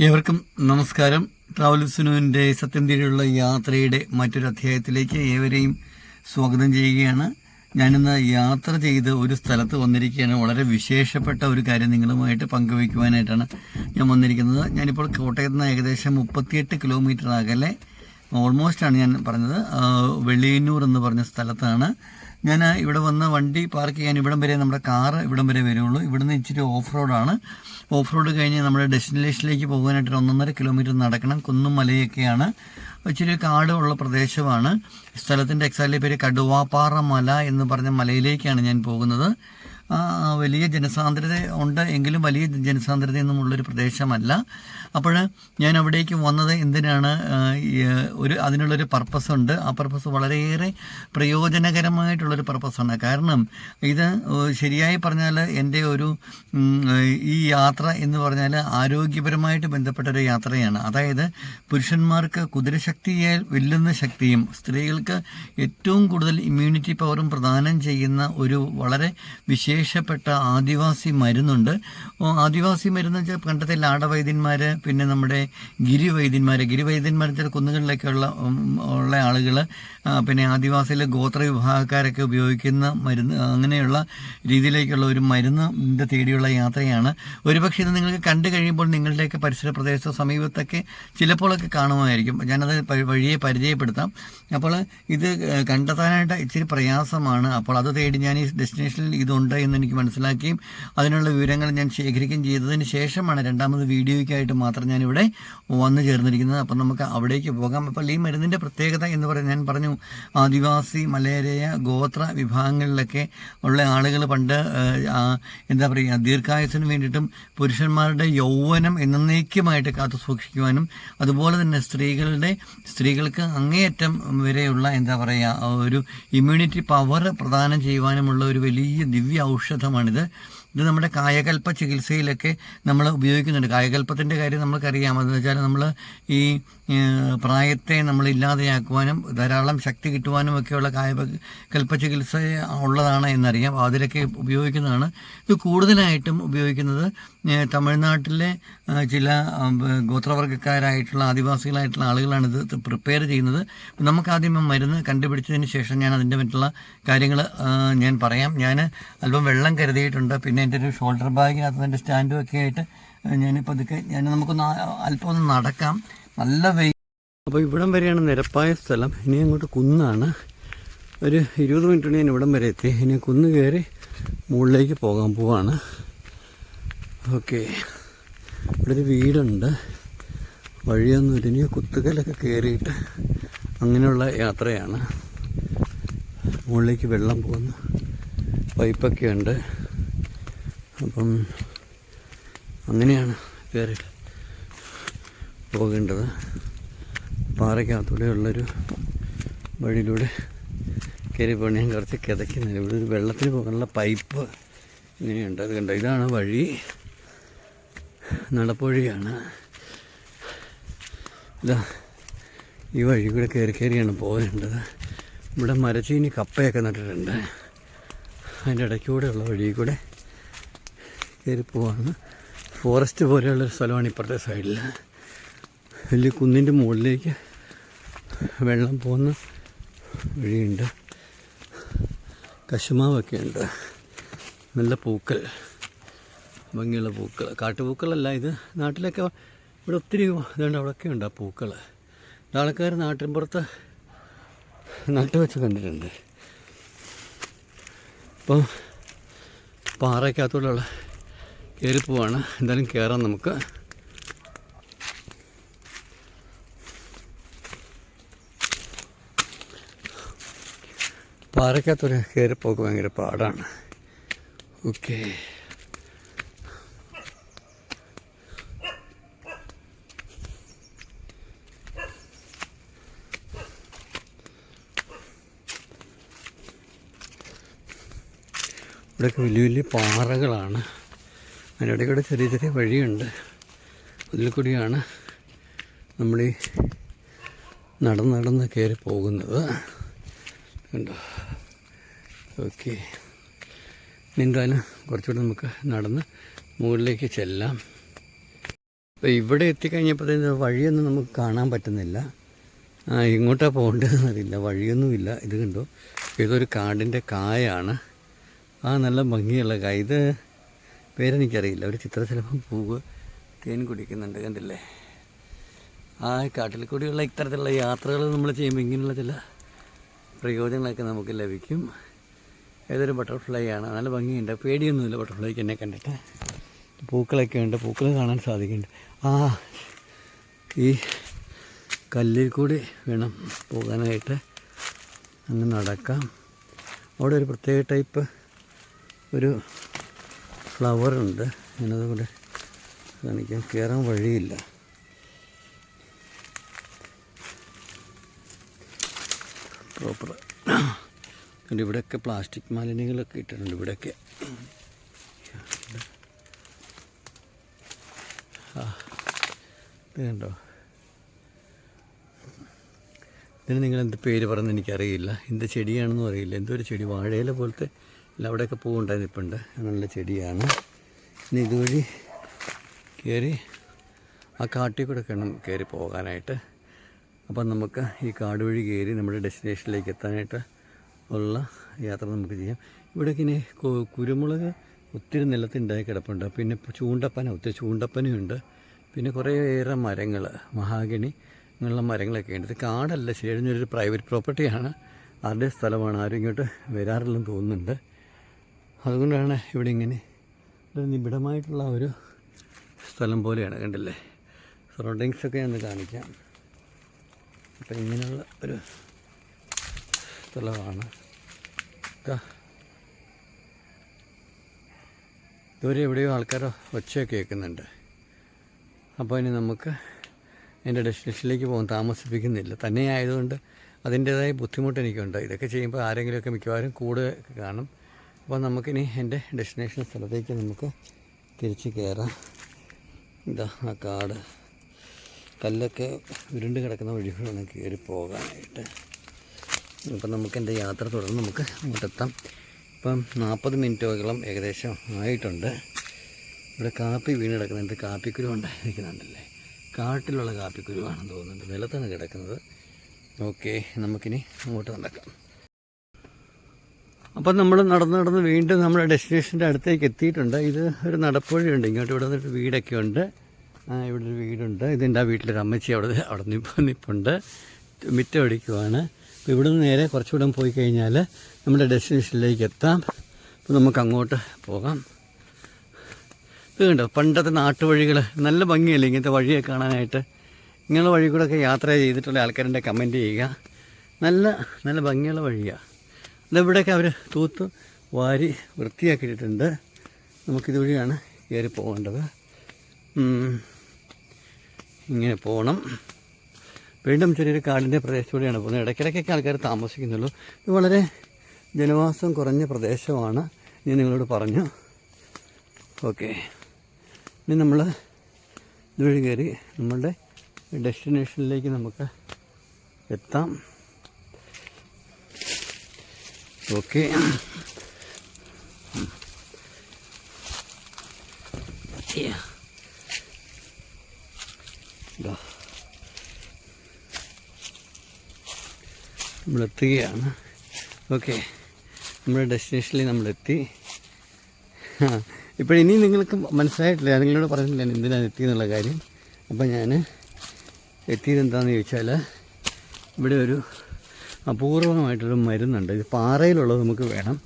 ഏവർക്കും നമസ്കാരം. ട്രാവൽസിനുവിന്റെ സത്യം തീരെയുള്ള യാത്രയുടെ മറ്റൊരു അധ്യായത്തിലേക്ക് ഏവരെയും സ്വാഗതം ചെയ്യുകയാണ്. ഞാനിന്ന് യാത്ര ചെയ്ത് ഒരു സ്ഥലത്ത് വന്നിരിക്കുകയാണ്. വളരെ വിശേഷപ്പെട്ട ഒരു കാര്യം നിങ്ങളുമായിട്ട് പങ്കുവയ്ക്കുവാനായിട്ടാണ് ഞാൻ വന്നിരിക്കുന്നത്. ഞാനിപ്പോൾ കോട്ടയത്ത് നിന്ന് ഏകദേശം മുപ്പത്തിയെട്ട് കിലോമീറ്റർ അകലെ ഓൾമോസ്റ്റ് ആണ് ഞാൻ പറഞ്ഞത് വെള്ളിയന്നൂർ എന്ന് പറഞ്ഞ സ്ഥലത്താണ്. ഞാൻ ഇവിടെ വന്ന് വണ്ടി പാർക്ക് ചെയ്യാൻ ഇവിടം വരെ നമ്മുടെ കാറ് ഇവിടം വരെ വരുള്ളൂ. ഇവിടുന്ന് ഇച്ചിരി ഓഫ് റോഡാണ് ഓഫ് റോഡ് കഴിഞ്ഞ് നമ്മുടെ ഡെസ്റ്റിനേഷനിലേക്ക് പോകാനായിട്ട് ഒന്നൊന്നര കിലോമീറ്റർ നടക്കണം. കുന്നും മലയൊക്കെയാണ് ഇച്ചിരി കാട് ഉള്ള പ്രദേശമാണ്. സ്ഥലത്തിന്റെ എക്സാക്ട്ലി പേര് കടുവാപ്പാറ മല എന്ന് പറഞ്ഞ മലയിലേക്കാണ് ഞാൻ പോകുന്നത്. വലിയ ജനസാന്ദ്രത ഉണ്ട് എങ്കിലും വലിയ ജനസാന്ദ്രതയൊന്നും ഉള്ളൊരു പ്രദേശമല്ല. അപ്പോൾ ഞാൻ അവിടേക്ക് വന്നത് എന്തിനാണ് ഒരു അതിനുള്ളൊരു പർപ്പസ് ഉണ്ട് ആ പർപ്പസ് വളരെയേറെ പ്രയോജനകരമായിട്ടുള്ളൊരു പർപ്പസാണ്. കാരണം ഇത് ശരിയായി പറഞ്ഞാൽ എന്റെ ഒരു ഈ യാത്ര എന്ന് പറഞ്ഞാൽ ആരോഗ്യപരമായിട്ട് ബന്ധപ്പെട്ട ഒരു യാത്രയാണ്. അതായത് പുരുഷന്മാർക്ക് കുതിരശക്തിയെ വെല്ലുന്ന ശക്തിയും സ്ത്രീകൾക്ക് ഏറ്റവും കൂടുതൽ ഇമ്മ്യൂണിറ്റി പവറും പ്രദാനം ചെയ്യുന്ന ഒരു വളരെ വിശേഷപ്പെട്ട ആദിവാസി മരുന്നുണ്ട്. ആദിവാസി മരുന്ന് വെച്ചാൽ പണ്ടത്തെ ലാടവൈദ്യന്മാർ പിന്നെ നമ്മുടെ ഗിരിവൈദ്യന്മാർ ഗിരിവൈദ്യന്മാർ ചില കുന്നുകളിലൊക്കെയുള്ള ഉള്ള ആളുകൾ പിന്നെ ആദിവാസിയിലെ ഗോത്ര വിഭാഗക്കാരൊക്കെ ഉപയോഗിക്കുന്ന മരുന്ന് അങ്ങനെയുള്ള രീതിയിലേക്കുള്ള ഒരു മരുന്നിന്റെ തേടിയുള്ള യാത്രയാണ്. ഒരുപക്ഷെ ഇത് നിങ്ങൾക്ക് കണ്ടു കഴിയുമ്പോൾ നിങ്ങളുടെയൊക്കെ പരിസര പ്രദേശത്തോ സമീപത്തൊക്കെ ചിലപ്പോഴൊക്കെ കാണുമായിരിക്കും. ഞാനത് വഴിയെ പരിചയപ്പെടുത്താം. അപ്പോൾ ഇത് കണ്ടെത്താനായിട്ട് ഇച്ചിരി പ്രയാസമാണ്. അപ്പോൾ അത് തേടി ഞാൻ ഈ ഡെസ്റ്റിനേഷനിൽ ഇതുണ്ട് എന്ന് എനിക്ക് മനസ്സിലാക്കുകയും അതിനുള്ള വിവരങ്ങൾ ഞാൻ ശേഖരിക്കുകയും ചെയ്തതിന് ശേഷമാണ് രണ്ടാമത് വീഡിയോയ്ക്കായിട്ട് മാത്രം ഞാനിവിടെ വന്നു ചേർന്നിരിക്കുന്നത്. അപ്പം നമുക്ക് അവിടേക്ക് പോകാം. അപ്പോൾ ഈ മരുന്നിന്റെ പ്രത്യേകത എന്ന് പറയുന്നത് ഞാൻ പറഞ്ഞു ആദിവാസി മലയരയ ഗോത്ര വിഭാഗങ്ങളിലൊക്കെ ഉള്ള ആളുകൾ പണ്ട് എന്താ പറയുക ദീർഘായുസിന് വേണ്ടിയിട്ടും പുരുഷന്മാരുടെ യൗവനം എന്നേക്കുമായിട്ട് കാത്തു സൂക്ഷിക്കുവാനും അതുപോലെ തന്നെ സ്ത്രീകളുടെ സ്ത്രീകൾക്ക് അങ്ങേയറ്റം വരെയുള്ള എന്താ പറയുക ഒരു ഇമ്മ്യൂണിറ്റി പവർ പ്രദാനം ചെയ്യുവാനുമുള്ള ഒരു വലിയ ദിവ്യ ഔഷധമാണിത്. ഇത് നമ്മുടെ കായകൽപ്പ ചികിത്സയിലൊക്കെ നമ്മൾ ഉപയോഗിക്കുന്നുണ്ട്. കായകൽപ്പത്തിന്റെ കാര്യം നമ്മൾക്കറിയാം. അതെന്ന് വെച്ചാൽ നമ്മൾ ഈ പ്രായത്തെ നമ്മൾ ഇല്ലാതെയാക്കുവാനും ധാരാളം ശക്തി കിട്ടുവാനും ഒക്കെയുള്ള കായകൽപ്പ ചികിത്സ ഉള്ളതാണ് എന്നറിയാം. അതിലൊക്കെ ഉപയോഗിക്കുന്നതാണ്. ഇത് കൂടുതലായിട്ടും ഉപയോഗിക്കുന്നത് തമിഴ്നാട്ടിലെ ചില ഗോത്രവർഗക്കാരായിട്ടുള്ള ആദിവാസികളായിട്ടുള്ള ആളുകളാണ് ഇത് പ്രിപ്പയർ ചെയ്യുന്നത്. നമുക്ക് ആദ്യം മരുന്ന് കണ്ടുപിടിച്ചതിന് ശേഷം ഞാൻ അതിന്റെ മറ്റുള്ള കാര്യങ്ങൾ ഞാൻ പറയാം. ഞാൻ അല്പം വെള്ളം കരുതിയിട്ടുണ്ട്. പിന്നെ എന്റെ ഒരു ഷോൾഡർ ബാഗിനകത്ത് എന്റെ സ്റ്റാൻഡും ഒക്കെ ആയിട്ട് ഞാനിപ്പോൾ ഇതൊക്കെ ഞാൻ നമുക്കൊന്ന് അല്പം ഒന്ന് നടക്കാം. നല്ല വെയിൽ അപ്പോൾ ഇവിടം വരെയാണ് നിരപ്പായ സ്ഥലം. ഇനി അങ്ങോട്ട് കുന്നാണ്. ഒരു ഇരുപത് മിനിറ്റ് ഞാൻ ഇവിടം വരെ എത്തി. ഇനി കുന്ന് കയറി മുകളിലേക്ക് പോകാൻ പോവാണ്. ഓക്കെ. ഇവിടെ ഒരു വീടുണ്ട്. വഴിയൊന്നും ഇനി കുത്തുകലൊക്കെ കയറിയിട്ട് അങ്ങനെയുള്ള യാത്രയാണ്. മുകളിലേക്ക് വെള്ളം പോകുന്നു. പൈപ്പൊക്കെ ഉണ്ട്. അപ്പം അങ്ങനെയാണ് കയറി പോകേണ്ടത്. പാറയ്ക്കകത്തൂടെ ഉള്ളൊരു വഴിയിലൂടെ കയറി പോകണം. ഞാൻ കുറച്ച് കിതയ്ക്കുന്നില്ല. ഇവിടെ ഒരു വെള്ളത്തിന് പോകാനുള്ള പൈപ്പ് ഇങ്ങനെയുണ്ട്. അത് കണ്ടോ? ഇതാണ് വഴി. നടപ്പുവഴിയാണ് ഇതാ ഈ വഴി കൂടെ കയറി കയറിയാണ് പോകേണ്ടത് ഇവിടെ മരച്ചീനി കപ്പയൊക്കെ നട്ടിട്ടുണ്ട്. അതിന്റെ ഇടയ്ക്കൂടെയുള്ള വഴി കൂടെ കയറി പോവാണ്. ഫോറസ്റ്റ് പോലെയുള്ളൊരു സ്ഥലമാണ് ഇപ്പുറത്തെ സൈഡിൽ. വലിയ കുന്നിന്റെ മുകളിലേക്ക് വെള്ളം പോകുന്ന വഴിയുണ്ട്. കശുമാവൊക്കെ ഉണ്ട് നല്ല പൂക്കൾ. ഭംഗിയുള്ള പൂക്കൾ കാട്ടുപൂക്കളല്ല ഇത് നാട്ടിലൊക്കെ ഇവിടെ ഒത്തിരി ഇതുണ്ട് അവിടെയൊക്കെ ഉണ്ട് ആ പൂക്കൾ ആൾക്കാർ നാട്ടിൻപുറത്ത് നട്ടു വെച്ച് കണ്ടിട്ടുണ്ട്. അപ്പോൾ പാറയ്ക്കകത്തോടുള്ള കയറി പോവാണ് എന്തായാലും കയറാം നമുക്ക്. പാറയ്ക്കകത്തൊരു കയറിപ്പോക്ക് ഭയങ്കര പാടാണ്. ഓക്കേ. ഇവിടെയൊക്കെ വലിയ വലിയ പാറകളാണ്. അതിനിടയ്ക്കൂടെ ചെറിയ ചെറിയ വഴിയുണ്ട്. അതിൽ കൂടിയാണ് നമ്മൾ ഈ നടന്ന് നടന്ന് കയറി പോകുന്നത്. കണ്ടോ? ഓക്കെ. എന്തായാലും കുറച്ചുകൂടെ നമുക്ക് നടന്ന് മുകളിലേക്ക് ചെല്ലാം. അപ്പോൾ ഇവിടെ എത്തിക്കഴിഞ്ഞപ്പോഴത്തേന് വഴിയൊന്നും നമുക്ക് കാണാൻ പറ്റുന്നില്ല. ഇങ്ങോട്ടാണ് പോകേണ്ടതെന്നറിയില്ല. വഴിയൊന്നുമില്ല. ഇത് കണ്ടോ? ഇതൊരു കാടിന്റെ കായാണ്. ആ നല്ല ഭംഗിയുള്ള കായ ഇത് പേരെനിക്കറിയില്ല. ഒരു ചിത്രശലഭം പൂവ് തേൻ കുടിക്കുന്നുണ്ട് കണ്ടില്ലേ? ആ കാട്ടിൽ കൂടിയുള്ള ഇത്തരത്തിലുള്ള യാത്രകൾ നമ്മൾ ചെയ്യുമ്പോൾ ഇങ്ങനെയുള്ള ചില പ്രയോജനങ്ങളൊക്കെ നമുക്ക് ലഭിക്കും. ഏതൊരു ബട്ടർഫ്ലൈ ആണ് നല്ല ഭംഗിയുണ്ട്. പേടിയൊന്നുമില്ല ബട്ടർഫ്ലൈക്ക് എന്നെ കണ്ടിട്ട്. പൂക്കളൊക്കെ ഉണ്ട് പൂക്കൾ കാണാൻ സാധിക്കുന്നുണ്ട്. ആ ഈ കല്ലിൽ കൂടി വേണം പോകാനായിട്ട്. അങ്ങ് നടക്കാം. അവിടെ ഒരു പ്രത്യേക ടൈപ്പ് ഒരു ഫ്ലവറുണ്ട് ഞാനത് കൂടെ കാണിക്കാം. കയറാൻ വഴിയില്ല. പ്രോപ്പർ കണ്ട് ഇവിടെയൊക്കെ പ്ലാസ്റ്റിക് മാലിന്യങ്ങളൊക്കെ ഇട്ടിട്ടുണ്ട്. ഇവിടെയൊക്കെ. ഇത് കണ്ടോ? ഇതിന് നിങ്ങൾ എന്ത് പേര് പറഞ്ഞെന്ന് എനിക്കറിയില്ല. എന്ത് ചെടിയാണെന്നും അറിയില്ല. എന്തോ ഒരു ചെടി വാഴയില പോലത്തെ ഇല്ല അവിടെയൊക്കെ പൂവുണ്ടായി നിൽപ്പുണ്ട് നല്ല ചെടിയാണ്. ഇനി ഇതുവഴി കയറി ആ കാട്ടിൽ കൂടെ വേണം കയറി പോകാനായിട്ട്. അപ്പം നമുക്ക് ഈ കാട് വഴി കയറി നമ്മുടെ ഡെസ്റ്റിനേഷനിലേക്ക് എത്താനായിട്ട് ഉള്ള യാത്ര നമുക്ക് ചെയ്യാം. ഇവിടേക്ക് ഇനി കുരുമുളക് ഒത്തിരി നിലത്തുണ്ടായി കിടപ്പുണ്ട്. പിന്നെ ഇപ്പൊ ചൂണ്ടപ്പന ഒത്തിരി ചൂണ്ടപ്പനയുണ്ട്. പിന്നെ കുറേയേറെ മരങ്ങൾ മഹാഗണി അങ്ങനെയുള്ള മരങ്ങളൊക്കെ ഉണ്ട്. ഇത് കാടല്ല ശരിയൊരു പ്രൈവറ്റ് പ്രോപ്പർട്ടിയാണ് ആരുടെ സ്ഥലമാണ്. ആരും ഇങ്ങോട്ട് വരാറില്ലെന്ന് തോന്നുന്നുണ്ട്. അതുകൊണ്ടാണ് ഇവിടെ ഇങ്ങനെ ഒരു നിബിഡമായിട്ടുള്ള ഒരു സ്ഥലം പോലെയാണ് കണ്ടില്ലേ? സറൗണ്ടിങ്സൊക്കെ ഒന്ന് കാണിക്കാം. അപ്പം ഇങ്ങനെയുള്ള ഒരു സ്ഥലമാണ്. ഇതാ. ഇതുവരെ എവിടെയോ ആൾക്കാരോ ഒച്ചയൊക്കെ കേൾക്കുന്നുണ്ട്. അപ്പോൾ ഇനി നമുക്ക് എന്റെ ഡെസ്റ്റിനേഷനിലേക്ക് പോകാൻ താമസിപ്പിക്കുന്നില്ല. തന്നെ ആയതുകൊണ്ട് അതിന്റേതായ ബുദ്ധിമുട്ട് എനിക്കുണ്ട്. ഇതൊക്കെ ചെയ്യുമ്പോൾ ആരെങ്കിലുമൊക്കെ മിക്കവാറും കൂടെ കാണും. അപ്പോൾ നമുക്കിനി എന്റെ ഡെസ്റ്റിനേഷൻ സ്ഥലത്തേക്ക് നമുക്ക് തിരിച്ച് കയറാം ഇതാ ആ കാട്. കല്ലൊക്കെ ഉരുണ്ട് കിടക്കുന്ന വഴികളാണ് കയറി പോകാനായിട്ട്. അപ്പം നമുക്ക് എന്റെ യാത്ര തുടർന്ന് നമുക്ക് അങ്ങോട്ടെത്താം ഇപ്പം നാൽപ്പത് മിനിറ്റോളം ഏകദേശം ആയിട്ടുണ്ട്. ഇവിടെ കാപ്പി വീണ് കിടക്കുന്നുണ്ട് കാപ്പിക്കുരു ഉണ്ടായിരിക്കുന്നുണ്ടല്ലേ? കാട്ടിലുള്ള കാപ്പിക്കുരുവാണെന്ന് തോന്നുന്നുണ്ട്. നിലത്താണ് കിടക്കുന്നത്. ഓക്കെ നമുക്കിനി അങ്ങോട്ട് നടക്കാം. അപ്പം നമ്മൾ നടന്ന് നടന്ന് വീണ്ടും നമ്മുടെ ഡെസ്റ്റിനേഷന്റെ അടുത്തേക്ക് എത്തിയിട്ടുണ്ട്. ഇത് ഒരു നടപ്പുഴയുണ്ട്. ഇങ്ങോട്ട് ഇവിടെ നിന്നൊരു വീടൊക്കെ ഉണ്ട്. ഇവിടെ ഒരു വീടുണ്ട്. ഇതിന്റെ ആ വീട്ടിലൊരു അമ്മച്ചി അവിടെ അവിടെ നിപ്പോൾ നിപ്പുണ്ട്. മിറ്റം അടിക്കുവാണ്. അപ്പോൾ ഇവിടെ നിന്ന് നേരെ കുറച്ചുകൂടെ പോയി കഴിഞ്ഞാൽ നമ്മുടെ ഡെസ്റ്റിനേഷനിലേക്ക് എത്താം. അപ്പോൾ നമുക്ക് അങ്ങോട്ട് പോകാം. ഇത് കണ്ടോ? പണ്ടത്തെ നാട്ടുവഴികൾ നല്ല ഭംഗിയല്ലേ ഇങ്ങനത്തെ വഴിയൊക്കെ കാണാനായിട്ട്? ഇങ്ങനെയുള്ള വഴി കൂടെയൊക്കെ യാത്ര ചെയ്തിട്ടുള്ള ആൾക്കാരുടെ കമന്റ് ചെയ്യുക. നല്ല നല്ല ഭംഗിയുള്ള വഴിയാണ് ഇതിവിടെയൊക്കെ അവർ തൂത്ത് വാരി വൃത്തിയാക്കിയിട്ടുണ്ട്. നമുക്കിതുവഴിയാണ് കയറി പോകേണ്ടത്. ഇങ്ങനെ പോകണം വീണ്ടും ചെറിയൊരു കാടിന്റെ പ്രദേശത്തൂടെയാണ് പോകുന്നത്. ഇടയ്ക്കിടയ്ക്കൊക്കെ ആൾക്കാർ താമസിക്കുന്നുള്ളൂ. ഇത് വളരെ ജനവാസം കുറഞ്ഞ പ്രദേശമാണ്. ഞാൻ നിങ്ങളോട് പറഞ്ഞു. ഓക്കെ. ഇനി നമ്മൾ ഇതുവഴി കയറി നമ്മളുടെ ഡെസ്റ്റിനേഷനിലേക്ക് നമുക്ക് എത്താം. ഓക്കെ. നമ്മളെത്തുകയാണ്. ഓക്കെ. നമ്മുടെ ഡെസ്റ്റിനേഷനിൽ നമ്മളെത്തി. ഇപ്പോൾ ഇനി നിങ്ങൾക്ക് മനസ്സിലായിട്ടില്ല. ഞാൻ നിങ്ങളോട് പറഞ്ഞില്ല ഞാൻ എന്തിനാണ് എത്തിയെന്നുള്ള കാര്യം. അപ്പോൾ ഞാൻ എത്തിയത് എന്താണെന്ന് ചോദിച്ചാൽ ഇവിടെ ഒരു അപൂർവമായിട്ടൊരു മരുന്നുണ്ട്. ഇത് പാറയിലുള്ളത് നമുക്ക് വേണം.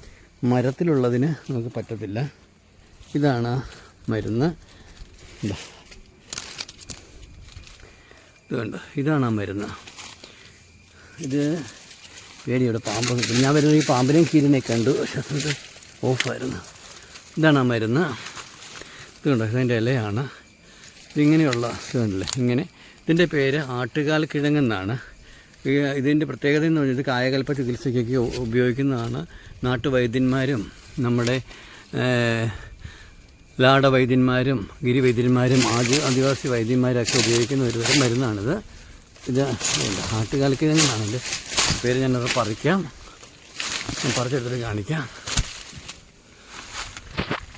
മരത്തിലുള്ളതിന് നമുക്ക് പറ്റത്തില്ല. ഇതാണ് മരുന്ന്. ഇതാ. കണ്ടോ? ഇതാണ് ആ മരുന്ന്. ഇത് പേടിയുടെ പാമ്പ് ഞാൻ വരുന്നത് ഈ പാമ്പിനെയും കീരിനെ കണ്ടു. പക്ഷെ അത് ഓഫായിരുന്നു ഇതാണ് ആ മരുന്ന്. ഇത് കണ്ടോ? ഇതിന്റെ ഇലയാണ്. ഇതിങ്ങനെയുള്ള ഇതുണ്ടല്ലേ ഇങ്ങനെ. ഇതിന്റെ പേര് ആട്ടുകാൽ കിഴങ്ങെന്നാണ് ഈ ഇതിന്റെ പ്രത്യേകത എന്ന് പറഞ്ഞാൽ കായകൽപ്പ ചികിത്സയ്ക്കൊക്കെ ഉപയോഗിക്കുന്നതാണ് നാട്ടുവൈദ്യന്മാരും നമ്മുടെ ലാടവൈദ്യന്മാരും ഗിരിവൈദ്യന്മാരും ആദി ആദിവാസി വൈദ്യന്മാരൊക്കെ ഉപയോഗിക്കുന്ന ഒരു തരം മരുന്നാണിത്. ഇത് ആട്ടുകാലക്കിഴങ്ങെന്നാണ് എന്റെ പേര് ഞാനത് പറിക്കാം. ഞാൻ പറിച്ചെടുത്തിട്ട് കാണിക്കാം.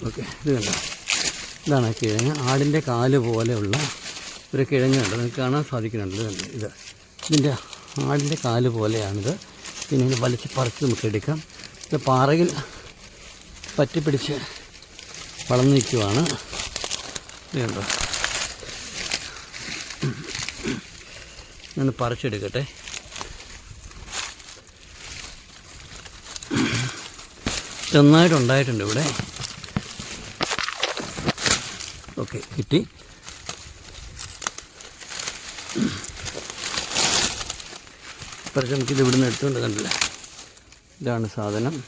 ഓക്കെ ഇത് കണ്ടോ? ഇതാണ് കിഴങ്ങ്. ആടിന്റെ കാൽ പോലെയുള്ള ഒരു കിഴങ്ങുണ്ട് നിങ്ങൾക്ക് കാണാൻ സാധിക്കുന്നുണ്ട്? ഇത് ഇതിന്റെ ആടിന്റെ കാൽ പോലെയാണിത്. പിന്നെ ഇത് വലിച്ച് പറിച്ച് നമുക്ക് എടുക്കാം. ഇത് പാറയിൽ പറ്റിപ്പിടിച്ച് വളർന്നു നിൽക്കുവാണ്. ഇതുണ്ടോ ഞാൻ പറിച്ചെടുക്കട്ടെ. നന്നായിട്ടുണ്ടായിട്ടുണ്ട് ഇവിടെ. ഓക്കെ കിട്ടി. പറിച്ച് നമുക്കിത് ഇവിടുന്ന് എടുത്തുകൊണ്ട് കണ്ടില്ല. ഇതാണ് സാധനം.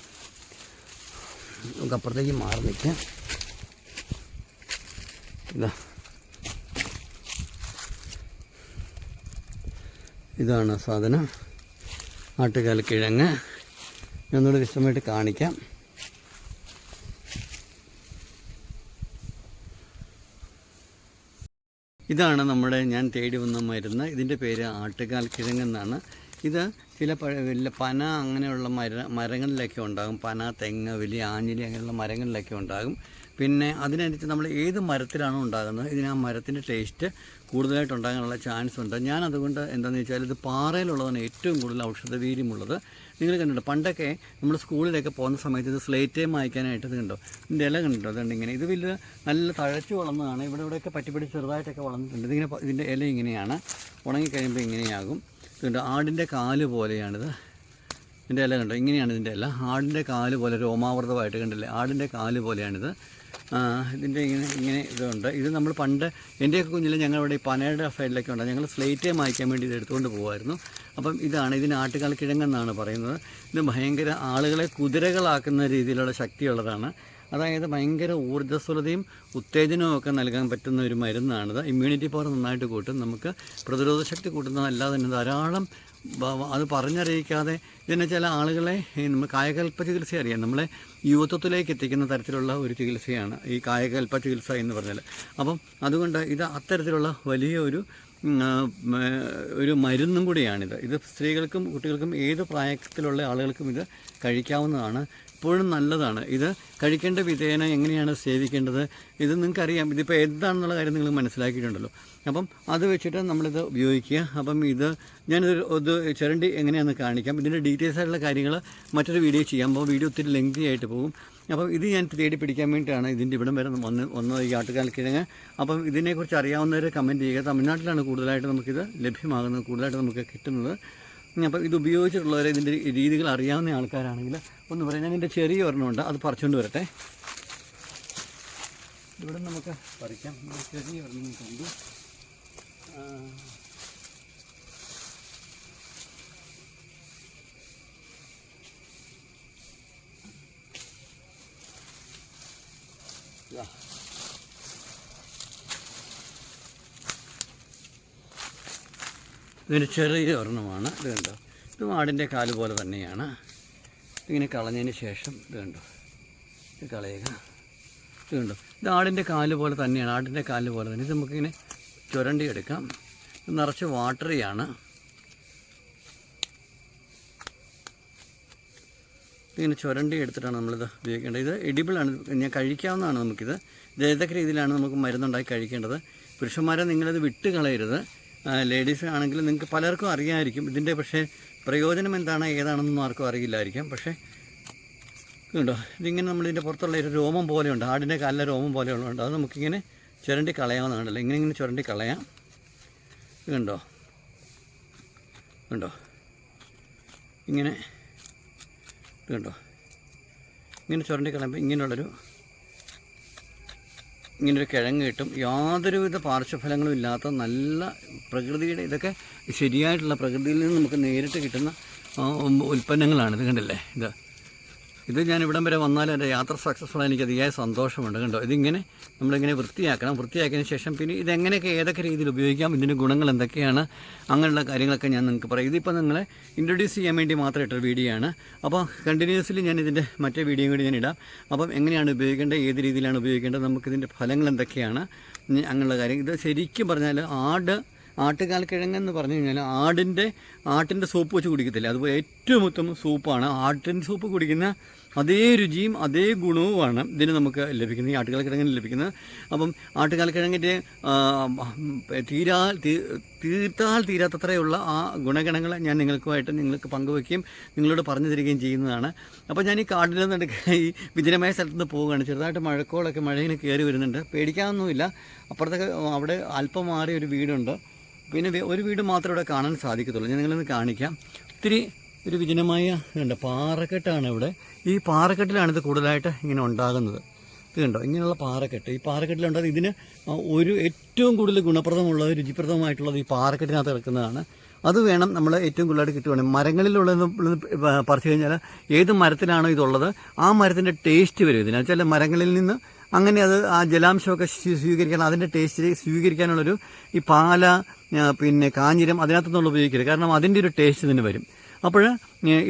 നമുക്ക് അപ്പുറത്തേക്ക് മാറി നിൽക്കാം. ഇതാ. ഇതാണ് സാധനം. ആട്ടുകാൽ കിഴങ്ങ്. ഞാനൊന്നുകൂടെ വിശദമായിട്ട് കാണിക്കാം. ഇതാണ് നമ്മുടെ ഞാൻ തേടി വന്ന മരുന്ന്. ഇതിന്റെ പേര് ആട്ടുകാൽ കിഴങ്ങെന്നാണ് ഇത് ചില പഴ പന അങ്ങനെയുള്ള മര മരങ്ങളിലൊക്കെ ഉണ്ടാകും. പന തെങ്ങ് വലിയ ആഞ്ഞിലി അങ്ങനെയുള്ള മരങ്ങളിലൊക്കെ ഉണ്ടാകും. പിന്നെ അതിനനുസരിച്ച് നമ്മൾ ഏത് മരത്തിലാണോ ഉണ്ടാകുന്നത് ഇതിന് ആ മരത്തിന്റെ ടേസ്റ്റ് കൂടുതലായിട്ട് ഉണ്ടാകാനുള്ള ചാൻസ് ഉണ്ട്. ഞാൻ അതുകൊണ്ട് എന്താണെന്ന് വെച്ചാൽ ഇത് പാറയിലുള്ളതാണ് ഏറ്റവും കൂടുതൽ ഔഷധ വീര്യമുള്ളത്. നിങ്ങൾ കണ്ടിട്ടുണ്ട് പണ്ടൊക്കെ നമ്മൾ സ്കൂളിലൊക്കെ പോകുന്ന സമയത്ത് ഇത് സ്ലേറ്റ് മായ്ക്കാനായിട്ട് ഇത് കണ്ടോ. ഇതിന്റെ ഇല കണ്ടോ അതുകൊണ്ട് ഇങ്ങനെ. ഇത് വലിയ നല്ല തഴച്ചു വളർന്നതാണ്. ഇവിടെ ഇവിടെയൊക്കെ പറ്റിപ്പിടി ചെറുതായിട്ടൊക്കെ വളർന്നിട്ടുണ്ട്. ഇതിങ്ങനെ ഇതിന്റെ ഇല ഇങ്ങനെയാണ്. ഉണങ്ങിക്കഴിയുമ്പോൾ ഇങ്ങനെയാകും. ഇതുണ്ട് ആടിന്റെ കാൽ പോലെയാണിത്. ഇതിന്റെ ഇല കണ്ടോ ഇങ്ങനെയാണ് ഇതിന്റെ ഇല. ആടിന്റെ കാൽ പോലെ രോമാവൃതമായിട്ട് കണ്ടില്ലേ? ആടിന്റെ കാൽ പോലെയാണിത്. ഇതിന്റെ ഇങ്ങനെ ഇങ്ങനെ ഇതുണ്ട്. ഇത് നമ്മൾ പണ്ട് എന്റെയൊക്കെ കുഞ്ഞിൽ ഞങ്ങളിവിടെ ഈ പനയുടെ സൈഡിലൊക്കെ ഉണ്ട്. ഞങ്ങൾ സ്ലേറ്റ് മായ്ക്കാൻ വേണ്ടി ഇത് എടുത്തുകൊണ്ട് പോകുമായിരുന്നു അപ്പം ഇതാണ് ഇതിന് ആട്ടുകാൽ കിഴങ്ങെന്നാണ് പറയുന്നത്. ഇത് ഭയങ്കര ആളുകളെ കുതിരകളാക്കുന്ന രീതിയിലുള്ള ശക്തിയുള്ളതാണ്. അതായത് ഭയങ്കര ഊർജസ്വലതയും ഉത്തേജനവും ഒക്കെ നൽകാൻ പറ്റുന്ന ഒരു മരുന്നാണിത്. ഇമ്മ്യൂണിറ്റി പവർ നന്നായിട്ട് കൂട്ടും. നമുക്ക് പ്രതിരോധ ശക്തി കൂട്ടുന്നതല്ലാതെ തന്നെ ധാരാളം അത് പറഞ്ഞറിയിക്കാതെ ഇതിനെ ചില ആളുകളെ നമ്മൾ കായകൽപ്പ ചികിത്സ അറിയാം. നമ്മളെ യുവത്വത്തിലേക്ക് എത്തിക്കുന്ന തരത്തിലുള്ള ഒരു ചികിത്സയാണ് ഈ കായകൽപ്പ ചികിത്സ എന്ന് പറഞ്ഞാൽ അപ്പം അതുകൊണ്ട് ഇത് അത്തരത്തിലുള്ള വലിയ ഒരു ഒരു മരുന്നും കൂടിയാണിത്. ഇത് സ്ത്രീകൾക്കും കുട്ടികൾക്കും ഏത് പ്രായത്തിലുള്ള ആളുകൾക്കും ഇത് കഴിക്കാവുന്നതാണ്. എപ്പോഴും നല്ലതാണ്. ഇത് കഴിക്കേണ്ട വിധേന എങ്ങനെയാണ് സേവിക്കേണ്ടത്? ഇത് നിങ്ങൾക്ക് അറിയാം ഇതിപ്പോൾ എന്താണെന്നുള്ള കാര്യം നിങ്ങൾ മനസ്സിലാക്കിയിട്ടുണ്ടല്ലോ. അപ്പം അത് വെച്ചിട്ട് നമ്മളിത് ഉപയോഗിക്കുക. അപ്പം ഇത് ഞാനിത് ഇത് ചിരണ്ടി എങ്ങനെയാണെന്ന് കാണിക്കാം. ഇതിന്റെ ഡീറ്റെയിൽസ് ആയിട്ടുള്ള കാര്യങ്ങൾ മറ്റൊരു വീഡിയോ ചെയ്യാം അപ്പോൾ വീഡിയോ ഒത്തിരി ലെങ്തി ആയിട്ട് പോകും. അപ്പം ഇത് ഞാൻ തേടി പിടിക്കാൻ വേണ്ടിയിട്ടാണ് ഇതിന്റെ ഇവിടം വരെ വന്ന് ഒന്ന് ഈ ആട്ടുകാൽ കിഴങ്ങ്. അപ്പം ഇതിനെക്കുറിച്ച് അറിയാവുന്നവർ കമന്റ് ചെയ്യുക. തമിഴ്നാട്ടിലാണ് കൂടുതലായിട്ട് നമുക്കിത് ലഭ്യമാകുന്നത് കൂടുതലായിട്ട് നമുക്ക് കിട്ടുന്നത്. അപ്പം ഇത് ഉപയോഗിച്ചിട്ടുള്ളവരെ ഇതിന്റെ രീതികൾ അറിയാവുന്ന ആൾക്കാരാണെങ്കിൽ ഒന്ന് പറയാം. ഞാൻ എന്റെ ചെറിയ ഒരെണ്ണമുണ്ട് അത് പറിച്ചുകൊണ്ട് വരട്ടെ. ഇവിടെ നമുക്ക് പറിക്കാം. ചെറിയ ഒരെണ്ണം കണ്ടു. ഇതിന് ചെറിയ ഒരെണ്ണമാണ്. ഇത് കണ്ടോ? ഇത് ആടിന്റെ കാൽ പോലെ തന്നെയാണ്. ഇങ്ങനെ കളഞ്ഞതിന് ശേഷം ഇത് കണ്ടോ? ഇത് കളയുക. ഇത് കണ്ടോ? ഇത് ആടിന്റെ കാൽ പോലെ തന്നെയാണ്. ആടിന്റെ കാൽ പോലെ തന്നെ. ഇത് നമുക്കിങ്ങനെ ചുരണ്ടി എടുക്കാം. ഇത് നിറച്ച് വാട്ടറിയാണ്. ഇങ്ങനെ ചുരണ്ടി എടുത്തിട്ടാണ് നമ്മളിത് ഉപയോഗിക്കേണ്ടത്. ഇത് എഡിബിളാണ്. ഞാൻ കഴിക്കാവുന്നതാണ് നമുക്കിത്. ഇത് ഏതൊക്കെ രീതിയിലാണ് നമുക്ക് മരുന്നുണ്ടാക്കി കഴിക്കേണ്ടത്? പുരുഷന്മാരെ നിങ്ങളിത് വിട്ട് കളയരുത് ലേഡീസ് ആണെങ്കിൽ നിങ്ങൾക്ക് പലർക്കും അറിയാമായിരിക്കും ഇതിന്റെ പക്ഷേ പ്രയോജനം എന്താണ് ഏതാണെന്നൊന്നും ആർക്കും അറിയില്ലായിരിക്കും. പക്ഷേ ഇതുണ്ടോ ഇതിങ്ങനെ നമ്മളിതിന്റെ പുറത്തുള്ള ഒരു രോമം പോലെയുണ്ട്. ആടിന്റെ കാലിലെ രോമം പോലെയുള്ളതുണ്ട് അത് നമുക്കിങ്ങനെ ചുരണ്ടി കളയാവുന്നതാണല്ലോ ഇങ്ങനെ ഇങ്ങനെ ചുരണ്ടി കളയാം. ഉണ്ടോ ഉണ്ടോ ഇങ്ങനെ ഉണ്ടോ ഇങ്ങനെ ചുരണ്ടി കളയുമ്പോൾ ഇങ്ങനെയുള്ളൊരു ഇങ്ങനൊരു കിഴങ്ങ് കിട്ടും. യാതൊരുവിധ പാർശ്വഫലങ്ങളും ഇല്ലാത്ത നല്ല പ്രകൃതിയുടെ ഇതൊക്കെ ശരിയായിട്ടുള്ള പ്രകൃതിയിൽ നിന്ന് നമുക്ക് നേരിട്ട് കിട്ടുന്ന ഉൽപ്പന്നങ്ങളാണ്. ഇത് കണ്ടല്ലേ? ഇത്. ഇത് ഞാൻ ഇവിടം വരെ വന്നാൽ എന്റെ യാത്ര സക്സസ്ഫുൾ എനിക്ക് അതിയായ സന്തോഷമുണ്ട് കണ്ടോ? ഇതിങ്ങനെ നമ്മളിങ്ങനെ വൃത്തിയാക്കണം. വൃത്തിയാക്കിയതിന് ശേഷം പിന്നെ ഇതെങ്ങനെയൊക്കെ ഏതൊക്കെ രീതിയിൽ ഉപയോഗിക്കാം? ഇതിന്റെ ഗുണങ്ങൾ എന്തൊക്കെയാണ്? അങ്ങനെയുള്ള കാര്യങ്ങളൊക്കെ ഞാൻ നിങ്ങൾക്ക് പറയാം. ഇതിപ്പോൾ നിങ്ങളെ ഇൻട്രൊഡ്യൂസ് ചെയ്യാൻ വേണ്ടി മാത്രം ഇട്ടൊരു വീഡിയോ ആണ്. അപ്പോൾ കണ്ടിന്യൂസ്ലി ഞാൻ ഇതിന്റെ മറ്റേ വീഡിയോ കൂടി ഞാൻ ഇടാം. അപ്പം എങ്ങനെയാണ് ഉപയോഗിക്കേണ്ടത്? ഏത് രീതിയിലാണ് ഉപയോഗിക്കേണ്ടത്? നമുക്കിതിന്റെ ഫലങ്ങൾ എന്തൊക്കെയാണ്? അങ്ങനെയുള്ള കാര്യം. ഇത് ശരിക്കും പറഞ്ഞാൽ ആട് ആട്ടുകാൽ എന്ന് പറഞ്ഞു കഴിഞ്ഞാൽ ആടിന്റെ ആട്ടിന്റെ സൂപ്പ് വെച്ച് കുടിക്കത്തില്ല. അതുപോലെ ഏറ്റവും ഉത്തമ സൂപ്പാണ്. ആട്ടിന്റെ സൂപ്പ് കുടിക്കുന്ന അതേ രുചിയും അതേ ഗുണവുമാണ് ഇതിന് നമുക്ക് ലഭിക്കുന്നത് ഈ ആട്ടുകാൽക്കിഴങ്ങിന് ലഭിക്കുന്നത്. അപ്പം ആട്ടുകാൽക്കിഴങ്ങിന്റെ തീരാ തീർത്താൽ തീരാത്തത്രയുള്ള ആ ഗുണഗണങ്ങൾ ഞാൻ നിങ്ങൾക്കുമായിട്ട് നിങ്ങൾക്ക് പങ്കുവയ്ക്കുകയും നിങ്ങളോട് പറഞ്ഞു തരികയും ചെയ്യുന്നതാണ്. അപ്പോൾ ഞാൻ ഈ കാടിൽ നിന്ന് ഈ വിജനമായ സ്ഥലത്ത് നിന്ന് പോവുകയാണ്. ചെറുതായിട്ട് മഴക്കോളൊക്കെ മഴയിങ്ങനെ കയറി വരുന്നുണ്ട്. പേടിക്കാനൊന്നുമില്ല. അപ്പുറത്തൊക്കെ അവിടെ അല്പം മാറിയ ഒരു വീടുണ്ട്. പിന്നെ ഒരു വീട് മാത്രമേ ഇവിടെ കാണാൻ സാധിക്കത്തുള്ളൂ. ഞാൻ നിങ്ങളൊന്ന് കാണിക്കാം. ഒത്തിരി ഒരു വിജനമായ ഇതുണ്ട്. പാറക്കെട്ടാണ് ഇവിടെ. ഈ പാറക്കെട്ടിലാണ് ഇത് കൂടുതലായിട്ട് ഇങ്ങനെ ഉണ്ടാകുന്നത്. ഇത് കണ്ടോ? ഇങ്ങനെയുള്ള പാറക്കെട്ട്. ഈ പാറക്കെട്ടിലുണ്ടത് ഇതിന് ഒരു ഏറ്റവും കൂടുതൽ ഗുണപ്രദമുള്ളത് രുചിപ്രദമായിട്ടുള്ളത് ഈ പാറക്കെട്ടിനകത്ത് കിടക്കുന്നതാണ്. അത് വേണം നമ്മൾ ഏറ്റവും കൂടുതലായിട്ട് കിട്ടുകയാണെങ്കിൽ മരങ്ങളിലുള്ളത് പറിച്ചു കഴിഞ്ഞാൽ ഏത് മരത്തിലാണോ ഇതുള്ളത് ആ മരത്തിന്റെ ടേസ്റ്റ് വരും ഇതിന്. വെച്ചാൽ മരങ്ങളിൽ നിന്ന് അങ്ങനെ അത് ആ ജലാംശമൊക്കെ സ്വീ- സ്വീകരിക്കാൻ അതിന്റെ ടേസ്റ്റ് സ്വീകരിക്കാനുള്ളൊരു ഈ പാല പിന്നെ കാഞ്ഞിരം അതിനകത്തുനിന്നുള്ള ഉപയോഗിക്കരുത്. കാരണം അതിന്റെ ഒരു ടേസ്റ്റ് ഇതിന് വരും. അപ്പോൾ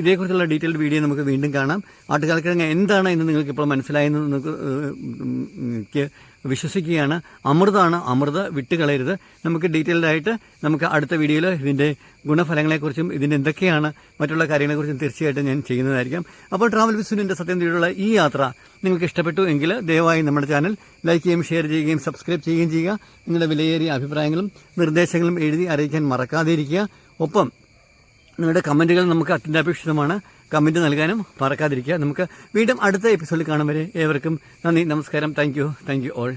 ഇതേക്കുറിച്ചുള്ള ഡീറ്റെയിൽഡ് വീഡിയോ നമുക്ക് വീണ്ടും കാണാം. ആട്ടുകാൽക്കിഴങ്ങ് എന്താണ് എന്ന് നിങ്ങൾക്ക് ഇപ്പോൾ മനസ്സിലായെന്ന് നിങ്ങൾക്ക് വിശ്വസിക്കുകയാണ്. അമൃതാണ് അമൃത വിട്ടുകളയരുത്. നമുക്ക് ഡീറ്റെയിൽഡ് ആയിട്ട് നമുക്ക് അടുത്ത വീഡിയോയിൽ ഇതിന്റെ ഗുണഫലങ്ങളെക്കുറിച്ചും ഇതിന്റെ എന്തൊക്കെയാണ് മറ്റുള്ള കാര്യങ്ങളെക്കുറിച്ചും തീർച്ചയായിട്ടും ഞാൻ ചെയ്യുന്നതായിരിക്കും. അപ്പോൾ ട്രാവൽ വിസുവിന്റെ സത്യം തേടിയുള്ള ഈ യാത്ര നിങ്ങൾക്ക് ഇഷ്ടപ്പെട്ടു എങ്കിൽ ദയവായി നമ്മുടെ ചാനൽ ലൈക്ക് ചെയ്യുകയും ഷെയർ ചെയ്യുകയും സബ്സ്ക്രൈബ് ചെയ്യുകയും ചെയ്യുക. നിങ്ങളുടെ വിലയേറിയ അഭിപ്രായങ്ങളും നിർദ്ദേശങ്ങളും എഴുതി അറിയിക്കാൻ മറക്കാതിരിക്കുക. ഒപ്പം നിങ്ങളുടെ കമന്റുകൾ നമുക്ക് അത്യന്താപേക്ഷിതമാണ്. കമന്റ് നൽകാനും മറക്കാതിരിക്കുക. നമുക്ക് വീണ്ടും അടുത്ത എപ്പിസോഡിൽ കാണും വരെ ഏവർക്കും നന്ദി നമസ്കാരം. Thank you thank you all